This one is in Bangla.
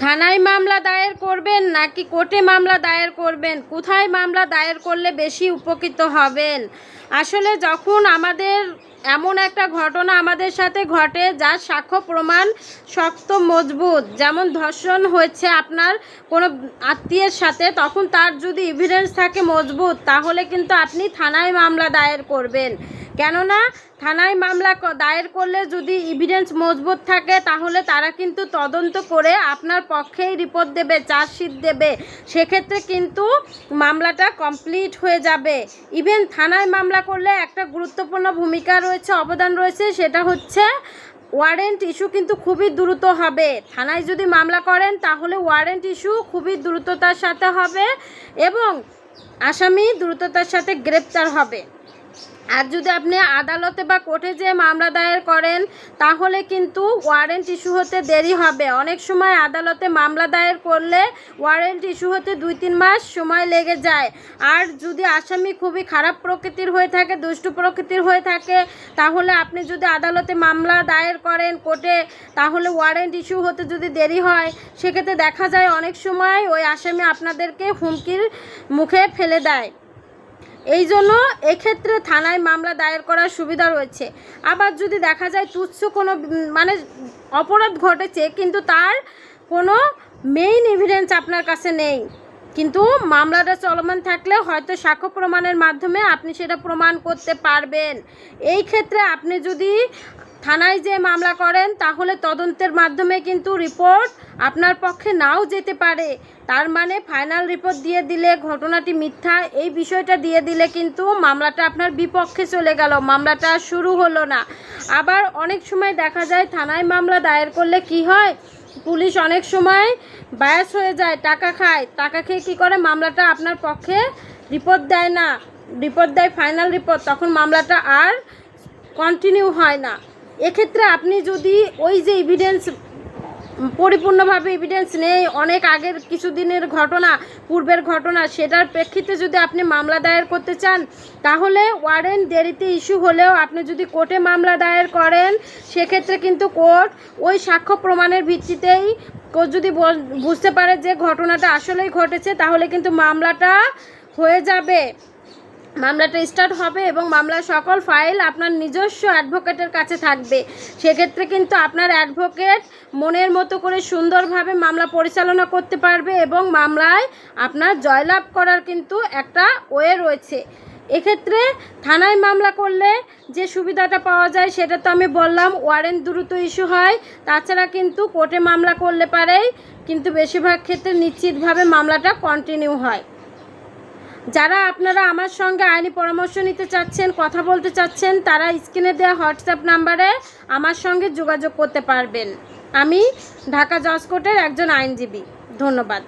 থানায় মামলা দায়ের করবেন নাকি কোর্টে মামলা দায়ের করবেন? কোথায় মামলা দায়ের করলে বেশি উপকৃত হবেন? আসলে যখন আমাদের এমন একটা ঘটনা আমাদের সাথে ঘটে, যার সাক্ষ্য প্রমাণ শক্ত মজবুত, যেমন ধর্ষণ হয়েছে আপনার কোনো আত্মীয়ের সাথে, তখন তার যদি এভিডেন্স থাকে মজবুত, তাহলে কিন্তু আপনি থানায় মামলা দায়ের করবেন। কেননা থানায় মামলা দায়ের করলে যদি এভিডেন্স মজবুত থাকে, তাহলে তারা কিন্তু তদন্ত করে আপনার পক্ষেই রিপোর্ট দেবে চার্জশিট দেবে। সেক্ষেত্রে কিন্তু মামলাটা কমপ্লিট হয়ে যাবে। ইভেন থানায় মামলা করলে একটা গুরুত্বপূর্ণ ভূমিকা রয়েছে, অবদান রয়েছে, সেটা হচ্ছে ওয়ারেন্ট ইস্যু কিন্তু খুবই দ্রুত হবে। থানায় যদি মামলা করেন, তাহলে ওয়ারেন্ট ইস্যু খুবই দ্রুততার সাথে হবে এবং আসামি দ্রুততার সাথে গ্রেপ্তার হবে। আর যদি আপনি আদালতে বা কোর্টে যে মামলা দায়ের করেন, তাহলে কিন্তু ওয়ারেন্ট ইস্যু হতে দেরি হবে। অনেক সময় আদালতে মামলা দায়ের করলে ওয়ারেন্ট ইস্যু হতে দুই তিন মাস সময় লেগে যায়। আর যদি আসামি খুবই খারাপ প্রকৃতির হয়ে থাকে, দুষ্টু প্রকৃতির হয়ে থাকে, তাহলে আপনি যদি আদালতে মামলা দায়ের করেন কোর্টে, তাহলে ওয়ারেন্ট ইস্যু হতে যদি দেরি হয়, সেক্ষেত্রে দেখা যায় অনেক সময় ওই আসামি আপনাদেরকে হুমকির মুখে ফেলে দেয়। এই জন্য এক্ষেত্রে থানায় মামলা দায়ের করার সুবিধা রয়েছে। আবার যদি দেখা যায় তুচ্ছ কোনো মানে অপরাধ ঘটেছে, কিন্তু তার কোনো মেইন এভিডেন্স আপনার কাছে নেই। কিন্তু মামলাটা চলমান থাকলে হয়তো সাক্ষ্য প্রমাণের মাধ্যমে আপনি সেটা প্রমাণ করতে পারবেন। এই ক্ষেত্রে আপনি যদি থানায় যে মামলা করেন, তাহলে তদন্তের মাধ্যমে কিন্তু রিপোর্ট আপনার পক্ষে নাও যেতে পারে। তার মানে ফাইনাল রিপোর্ট দিয়ে দিলে ঘটনাটি মিথ্যা, এই বিষয়টা দিয়ে দিলে কিন্তু মামলাটা আপনার বিপক্ষে চলে গেল, মামলাটা শুরু হলো না। আবার অনেক সময় দেখা যায়, থানায় মামলা দায়ের করলে কি হয়? পুলিশ অনেক সময় বায়াস হয়ে যায়, টাকা খায়। টাকা খেয়ে কী করে? মামলাটা আপনার পক্ষে রিপোর্ট দেয় না। রিপোর্ট দেয় ফাইনাল রিপোর্ট তখন মামলাটা আর কন্টিনিউ হয় না। এক্ষেত্রে আপনি যদি ওই যে এভিডেন্স পরিপূর্ণভাবে এভিডেন্স নেই। অনেক আগের কিছুদিনের ঘটনা, পূর্বের ঘটনা, সেটার প্রেক্ষিতে যদি আপনি মামলা দায়ের করতে চান, তাহলে ওয়ারেন্ট দেরিতে ইস্যু হলেও আপনি যদি কোর্টে মামলা দায়ের করেন, সেক্ষেত্রে কিন্তু কোর্ট ওই সাক্ষ্য প্রমাণের ভিত্তিতেই কোর্ট যদি বুঝতে পারে যে ঘটনাটা আসলেই ঘটেছে, তাহলে কিন্তু মামলাটা হয়ে যাবে। মামলাটা স্টার্ট হবে এবং মামলার সকল ফাইল আপনার নিজস্ব অ্যাডভোকেটের কাছে থাকবে। সেক্ষেত্রে কিন্তু আপনার অ্যাডভোকেট মনের মতো করে সুন্দরভাবে মামলা পরিচালনা করতে পারবে এবং মামলায় আপনার জয়লাভ করার কিন্তু একটা ওয়ে রয়েছে। এক্ষেত্রে থানায় মামলা করলে যে সুবিধাটা পাওয়া যায় সেটা তো আমি বললাম, ওয়ারেন্ট দ্রুত ইস্যু হয়। তাছাড়া কিন্তু কোর্টে মামলা করলে পারেই, কিন্তু বেশিরভাগ ক্ষেত্রে নিশ্চিতভাবে মামলাটা কন্টিনিউ হয়। যারা আপনারা আমার সঙ্গে আইনি পরামর্শ নিতে চাচ্ছেন, কথা বলতে চাচ্ছেন, তারা স্ক্রিনে দেওয়া হোয়াটসঅ্যাপ নাম্বারে আমার সঙ্গে যোগাযোগ করতে পারবেন। আমি ঢাকা জজ কোর্টের একজন আইনজীবী। ধন্যবাদ।